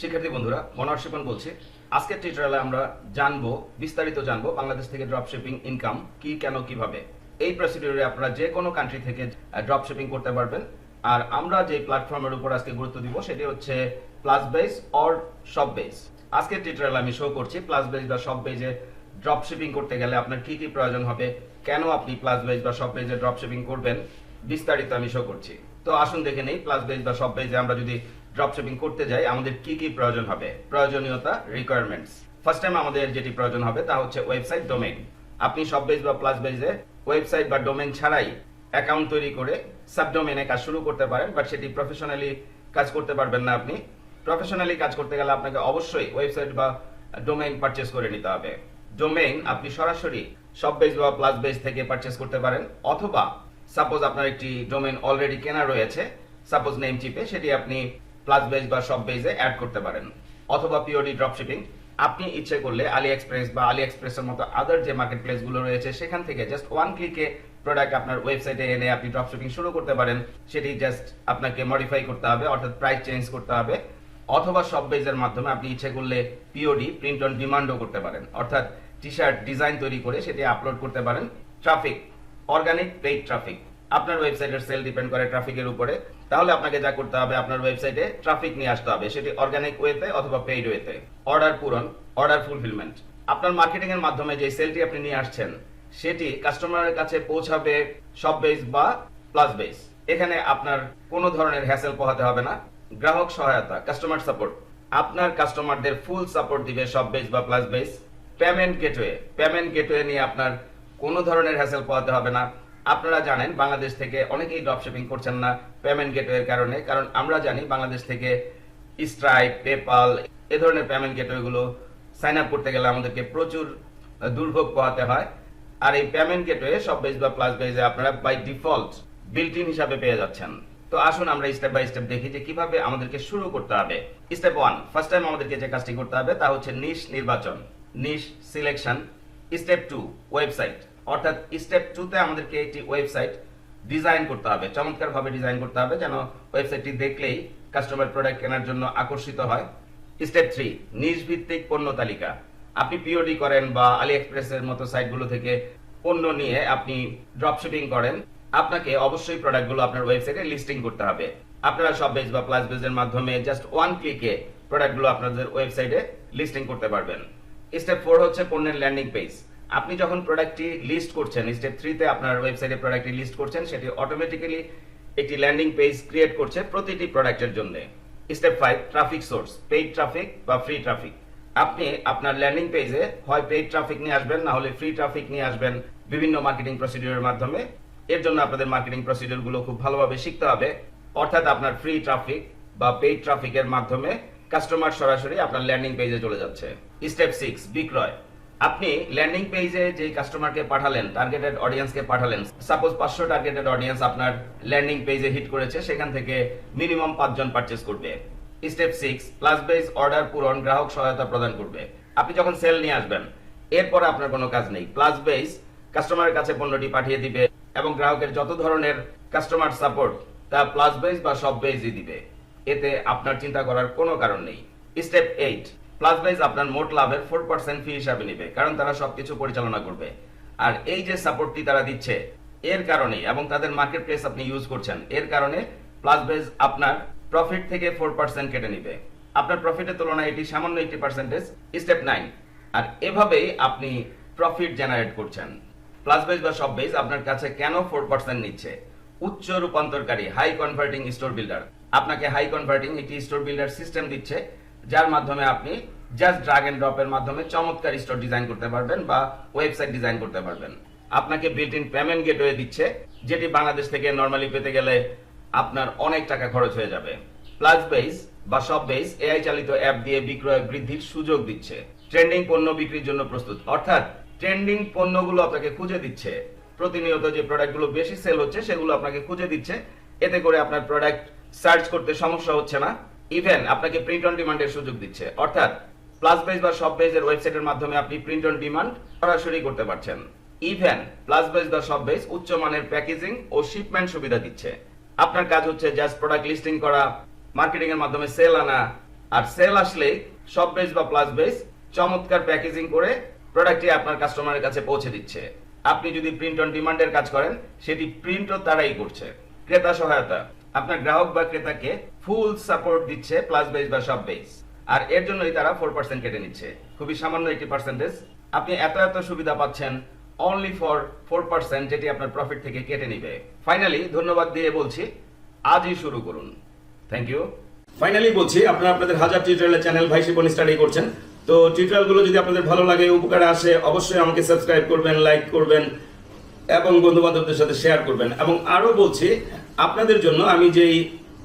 শিক্ষার্থী বন্ধুরা, মনোহর শিপন বলছি। আজকের টিউটোরিয়ালে আমরা জানব, বিস্তারিত জানব বাংলাদেশ থেকে ড্রপ শিপিং ইনকাম কি, কেন, কীভাবে। এই প্রসিডিউরে আপনারা যে কোনো কান্ট্রি থেকে ড্রপ শিপিং করতে পারবেন। আর আমরা যে প্ল্যাটফর্মের উপর আজকে গুরুত্ব দিব সেটি হচ্ছে plus base or shop base আজকের টিউটোরিয়াল আমি শো করছি প্লাস বেস বা শপ বেজে ড্রপ শিপিং করতে গেলে আপনার কি কি প্রয়োজন হবে, কেন আপনি প্লাস বেস বা শপ বেজে ড্রপ শিপিং করবেন, বিস্তারিত আমি শো করছি। তো আসুন দেখে নেই প্লাস বেস বা শপ বেজে আমরা যদি ড্রপ শিপিং করতে যাই, আমাদের কি কি প্রয়োজন হবে? প্রয়োজনীয়তা রিকোয়ারমেন্টস ফার্স্ট টাইম আমাদের যেটি প্রয়োজন হবে তা হচ্ছে ওয়েবসাইট ডোমেইন আপনি সব বেজ বা প্লাস বেজে ওয়েবসাইট বা ডোমেইন ছাড়াই অ্যাকাউন্ট তৈরি করে সাবডোমেনে কাজ শুরু করতে পারেন বাট সেটি প্রফেশনালি কাজ করতে পারবেন না আপনি। প্রফেশনালি কাজ করতে গেলে আপনাকে অবশ্যই ওয়েবসাইট বা ডোমেইন পারচেজ করে নিতে হবে। ডোমেইন আপনি সরাসরি সব বেজ বা প্লাস বেজ থেকে পারচেজ করতে পারেন, অথবা সাপোজ আপনার একটি ডোমেইন অলরেডি কেনা রয়েছে সাপোজ নেম চিপে সেটি আপনি প্লাস বেজ বা সব বেসে অ্যাড করতে পারেন। অথবা পিওডি ড্রপ শিপিং আপনি ইচ্ছে করলে আলি এক্সপ্রেস বা আলি এক্সপ্রেসের মতো আদার যে মার্কেট প্লেসগুলো রয়েছে, সেখান থেকে জাস্ট ওয়ান ক্লিকে প্রোডাক্ট আপনার ওয়েবসাইটে এনে আপনি ড্রপ শিপিং শুরু করতে পারেন। সেটি জাস্ট আপনাকে মডিফাই করতে হবে, অর্থাৎ প্রাইস চেঞ্জ করতে হবে। অথবা সব বেজের মাধ্যমে আপনি ইচ্ছে করলে পিওডি প্রিন্ট অন ডিমান্ডও করতে পারেন। অর্থাৎ টি শার্ট ডিজাইন তৈরি করে সেটি আপলোড করতে পারেন। ট্রাফিক অর্গানিক পেইড ট্রাফিক আপনার ওয়েবসাইটের সেল ডিপেন্ড করে ট্রাফিকের উপরে। তাহলে আপনাকে যা করতে হবে, আপনার ওয়েবসাইটে ট্রাফিক নিয়ে আসতে হবে। সেটি অর্গানিক ওয়েতে অথবা পেইড ওয়েতে অর্ডার পূরণ অর্ডার ফুলফিলমেন্ট আপনার মার্কেটিং এর মাধ্যমে যে সেলটি আপনি নিয়ে আসছেন, সেটি কাস্টমারের কাছে পৌঁছাবে সব বেস বা প্লাস বেস এখানে আপনার কোনো ধরনের হ্যাসেল পোহাতে হবে না। গ্রাহক সহায়তা কাস্টমার সাপোর্ট আপনার কাস্টমারদের ফুল সাপোর্ট দিবে সব বেস বা plus base payment gateway payment gateway নিয়ে আপনার কোনো ধরনের হ্যাসেল পোহাতে হবে না। আপনারা জানেন, বাংলাদেশ থেকে অনেকেই ড্রপ শিপিং করছেন না পেমেন্ট গেটওয়ের কারণে। কারণ আমরা জানি, বাংলাদেশ থেকে স্ট্রাইপ পেপাল এ ধরনের পেমেন্ট গেটওয়ে গুলো সাইন আপ করতে গেলে আমাদেরকে প্রচুর দুর্ভোগ পোহাতে হয়। আর এই পেমেন্ট গেটওয়ে সব বেস বা প্লাস বেসে আপনারা বাই ডিফল্ট বিল্ট ইন হিসাবে পেয়ে যাচ্ছেন। তো আসুন আমরা স্টেপ বাই স্টেপ দেখি যে কীভাবে আমাদেরকে শুরু করতে হবে। স্টেপ ওয়ান ফার্স্ট টাইম আমাদেরকে যে কাজটি করতে হবে তা হচ্ছে নিশ নির্বাচন niche selection step two website অর্থাৎ স্টেপ টু তে আমাদেরকে একটি ওয়েবসাইট ডিজাইন করতে হবে। চমৎকার ভাবে ডিজাইন করতে হবে যেন ওয়েবসাইটটি দেখলেই কাস্টমার প্রোডাক্ট কেনার জন্য আকর্ষিত হয়। স্টেপ থ্রি নিজ ভিত্তিক পণ্য তালিকা। আপনি পিওডি করেন বা আলি এক্সপ্রেসের মতো সাইটগুলো থেকে পণ্য নিয়ে আপনি ড্রপ শিপিং করেন, আপনাকে অবশ্যই প্রোডাক্টগুলো আপনার ওয়েবসাইটে লিস্টিং করতে হবে। আপনারা সব বেজ বা প্লাস বেজের মাধ্যমে জাস্ট ওয়ান ক্লিকে প্রোডাক্টগুলো আপনাদের ওয়েবসাইটে লিস্টিং করতে পারবেন। স্টেপ ফোর হচ্ছে পণ্যের ল্যান্ডিং পেজ আপনি যখন প্রোডাক্টটি লিস্ট করছেন স্টেপ থ্রিতে আপনার ওয়েবসাইটে প্রোডাক্টটি লিস্ট করছেন, সেটি অটোমেটিক্যালি একটি ল্যান্ডিং পেজ ক্রিয়েট করছে প্রতিটি প্রোডাক্টের জন্য। Step five traffic source paid traffic বা ফ্রি ট্রাফিক আপনি আপনার ল্যান্ডিং পেজে হয় পেইড ট্রাফিক নিয়ে আসবেন, না হলে ফ্রি ট্রাফিক নিয়ে আসবেন বিভিন্ন মার্কেটিং প্রসিডিউরের মাধ্যমে। এর জন্য আপনাদের মার্কেটিং প্রসিডিউরগুলো খুব ভালোভাবে শিখতে হবে। অর্থাৎ আপনার ফ্রি ট্রাফিক বা পেইড ট্রাফিকের মাধ্যমে কাস্টমার সরাসরি আপনার ল্যান্ডিং পেজে চলে যাচ্ছে। স্টেপ সিক্স বিক্রয়। আপনি ল্যান্ডিং পেজে যে কাস্টমারকে পাঠালেন টার্গেটেড অডিয়েন্সকে পাঠালেন সাপোজ পাঁচশো টার্গেটেড অডিয়েন্স আপনার ল্যান্ডিং পেজে হিট করেছে, সেখান থেকে মিনিমাম পাঁচজন পারচেস করবে। Step six plus base order পূরণ, গ্রাহক সহায়তা প্রদান করবে। আপনি যখন সেল নিয়ে আসবেন, এরপরে আপনার কোনো কাজ নেই। প্লাস বেস কাস্টমারের কাছে পণ্যটি পাঠিয়ে দিবে এবং গ্রাহকের যত ধরনের কাস্টমার সাপোর্ট তা প্লাস বেস বা সব বেসই দিবে। এতে আপনার চিন্তা করার কোনো কারণ নেই। স্টেপ এইট প্লাস বেস আপনার মোট লাভের ফোর পার্সেন্ট ফি হিসাবে নিবে, কারণ তারা সবকিছু পরিচালনা করবে। আর এই যে সাপোর্টটি তারা দিচ্ছে, এর কারণে এবং তাদের মার্কেট প্লেস আপনি ইউজ করছেন, এর কারণে প্লাস বেস আপনার প্রফিট থেকে ফোর পার্সেন্ট কেটে নিবে। আপনার প্রফিটের তুলনায় এটি সামান্য একটি পার্সেন্টেজ স্টেপ নাইন আর এভাবেই আপনি প্রফিট জেনারেট করছেন। প্লাস বেস বা সব বেস আপনার কাছে কেন ফোর পার্সেন্ট নিচ্ছে? উচ্চ রূপান্তরকারী হাই কনভার্টিং স্টোর বিল্ডার আপনাকে হাই কনভার্টিং একটি স্টোর বিল্ডার সিস্টেম দিচ্ছে যার মাধ্যমে আপনি জাস্ট ড্রাগ এন্ড ড্রপের মাধ্যমে চমৎকার স্টোর ডিজাইন করতে পারবেন বা ওয়েবসাইট ডিজাইন করতে পারবেন। আপনাকে বিল্ট ইন পেমেন্ট গেটওয়ে দিচ্ছে, যেটি বাংলাদেশ থেকে নর্মালি পেতে গেলে আপনার অনেক টাকা খরচ হয়ে যাবে। প্লাস বেস বা সব বেস এআই চালিত অ্যাপ দিয়ে বিক্রয় বৃদ্ধির সুযোগ দিচ্ছে। ট্রেন্ডিং পণ্য বিক্রির জন্য প্রস্তুত। অর্থাৎ ট্রেন্ডিং পণ্যগুলো আপনাকে খুঁজে দিচ্ছে। প্রতিনিয়ত যে প্রোডাক্টগুলো বেশি সেল হচ্ছে, সেগুলো আপনাকে খুঁজে দিচ্ছে। এতে করে আপনার প্রোডাক্ট সার্চ করতে সমস্যা হচ্ছে না। ইভেন আপনাকে প্রিন্ট অন ডিমান্ডের সুযোগ দিচ্ছে। অর্থাৎ প্লাস বেস বা সব বেজের ওয়েবসাইটের মাধ্যমে আপনি প্রিন্ট অন ডিমান্ড সরাসরি করতে পারছেন। ইভেন প্লাস বেস বা সব বেস উচ্চমানের প্যাকেজিং ও শিপমেন্ট সুবিধা দিচ্ছে। আপনার কাজ হচ্ছে জাস্ট প্রোডাক্ট লিস্টিং করা মার্কেটিং এর মাধ্যমে সেল আনা, আর সেল আসলে সব বেজ বা প্লাস বেজ চমৎকার প্যাকেজিং করে প্রোডাক্টটি আপনার কাস্টমারের কাছে পৌঁছে দিচ্ছে। আপনি যদি প্রিন্ট অন ডিমান্ডের কাজ করেন, সেটি প্রিন্টও তারাই করছে। ক্রেতা সহায়তা। আপনার গ্রাহক বা ক্রেতাকে ফুল সাপোর্ট দিচ্ছে প্লাস বেস বা সব বেস আর এর জন্যই তারা ফোর পার্সেন্ট কেটে নিচ্ছে। খুবই সামান্য একটি পার্সেন্টেজ আপনি এত এত সুবিধা পাচ্ছেন অনলি ফর ফোর পার্সেন্ট যেটি আপনার প্রফিট থেকে কেটে নিবে। ফাইনালি ধন্যবাদ দিয়ে বলছি, আজই শুরু করুন। থ্যাংক ইউ ফাইনালি বলছি, আপনারা আপনাদের হাজার টিউটোরিয়ালের চ্যানেল ভাই শিপন স্টাডি করছেন। তো টিউটোরিয়ালগুলো যদি আপনাদের ভালো লাগে, উপকারে আসে, অবশ্যই আমাকে সাবস্ক্রাইব করবেন লাইক করবেন, এবং বন্ধু বান্ধবদের সাথে শেয়ার করবেন। এবং আরও বলছি, আপনাদের জন্য আমি যেই